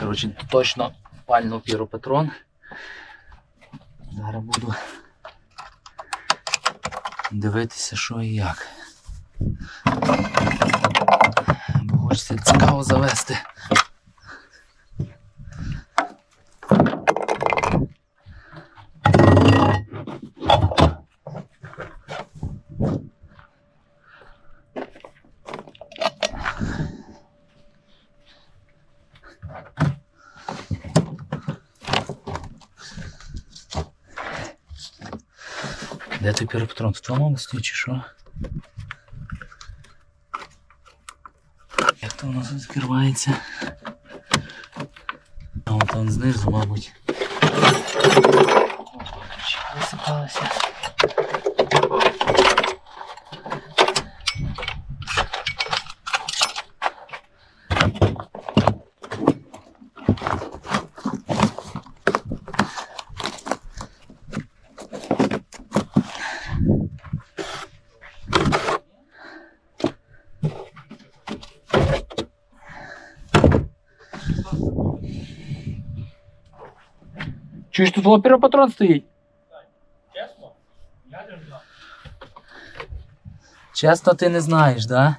Коротше, точно пально піропатрон. Зараз буду дивитися, що і як. Бо хочеться цікаво завести. Де той піропатрон? В мама листі чи що? Як то воно нас відкривається? А от там знизу, мабуть. Опа, Чуєш, тут піропатрон стоїть? Чесно? Я не знаю. Чесно, ти не знаєш, да?